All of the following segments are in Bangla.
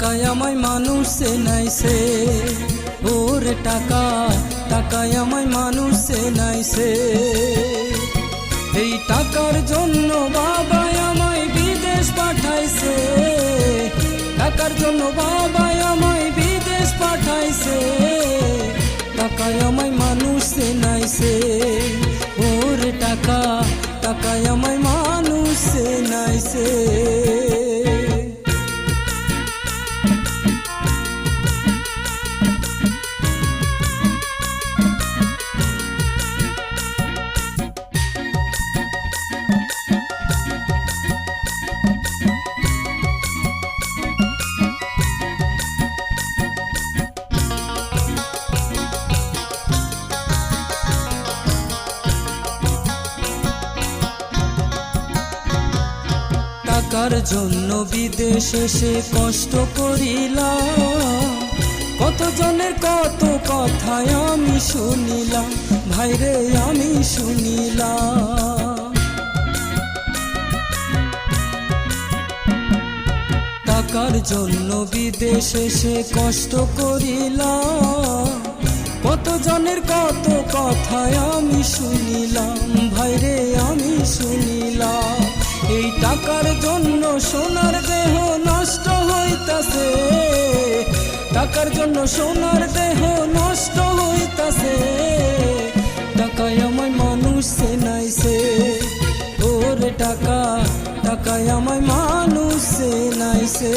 টাকায় আমায় মানুষ সে ওর টাকা, টাকায় আমায় মানুষ সে এই টাকার জন্য বাবা আমায় বিদেশ পাঠাইছে। টাকার জন্য বাবা আমায় বিদেশ পাঠাইছে। টাকায় আমায় মানুষ সে ওর টাকা, টাকায় আমায় মানুষ সে টাকার জন্য বিদেশে সে কষ্ট করিলাম কত জনের কত কথায় আমি শুনিলাম, ভাইরে আমি শুনিলাম। টাকার জন্য বিদেশে সে কষ্ট করিলাম কত জনের কত কথায় আমি শুনিলাম, ভাইরে আমি শুনিলাম। টাকার জন্য সোনার দেহ নষ্ট হইতাছে। টাকার জন্য সোনার দেহ নষ্ট হইতাছে। টাকায় আমায় মানুষ সে ওর টাকা, টাকায় আমায় মানুষ সে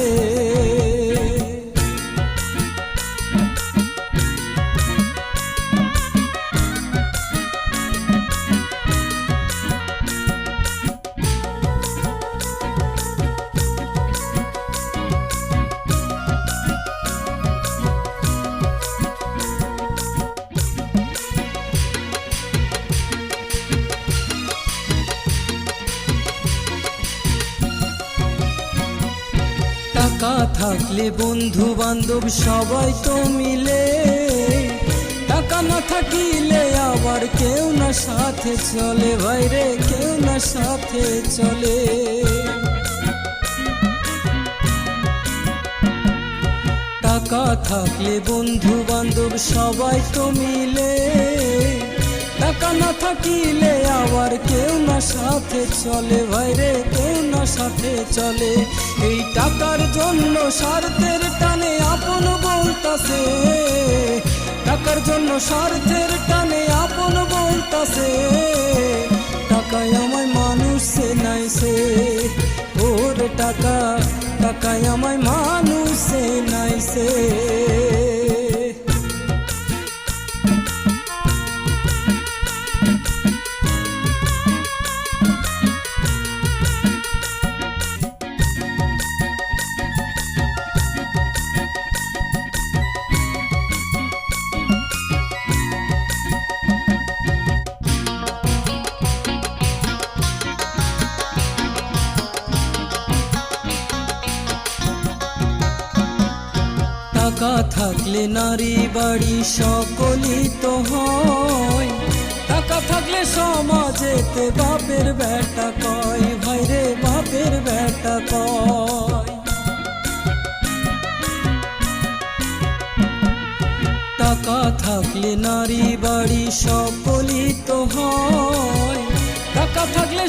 টাকা থাকলে বন্ধু বান্ধব সবাই তো মিলে। টাকা না থাকিলে আবার কেউ না সাথে চলে ভাইরে কেউ না সাথে চলে। টাকা থাকলে বন্ধু বান্ধব সবাই তো মিলে। টাকা না থাকিলে আবার কেউ না সাথে চলে। ভাইরে কেউ না সাথে চলে। এই টাকার জন্য স্বার্থের টানে আপন বলতাছে। টাকার জন্য স্বার্থের টানে আপন বলতাছে। টাকায় আমায় মানুষ সে নাইছে ওর টাকা, টাকায় আমায় মানুষ সে নাইছে টাকা থাকলে নারী বাড়ি সকলই তো হয়। টাকা থাকলে সমাজেতে বাপের বেটা কয়। ভাইরে বাপের বেটা কয়। টাকা থাকলে নারী বাড়ি সকলই তো হয়।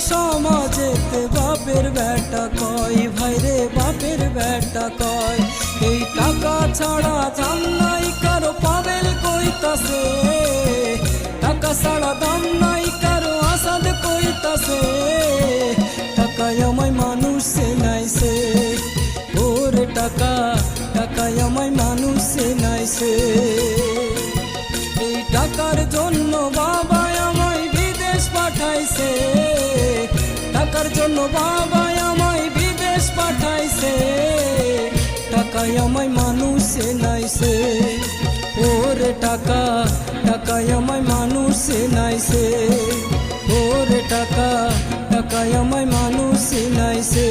সমাজেতে বাপের বেটা কয়? ভাইরে বাপের বেটা কয়? এই টাকা ছাড়া জান্নাই কারও পাবেল কইতাছে। টাকা ছাড়া জন্য বাবা আমায় বিদেশ পাঠাইছে টাকায় আমায় মানুষ নাইছে। ওরে টাকা টাকায় আমায় মানুষ নাইছে। ওরে টাকা টাকায় আমায় মানুষ সে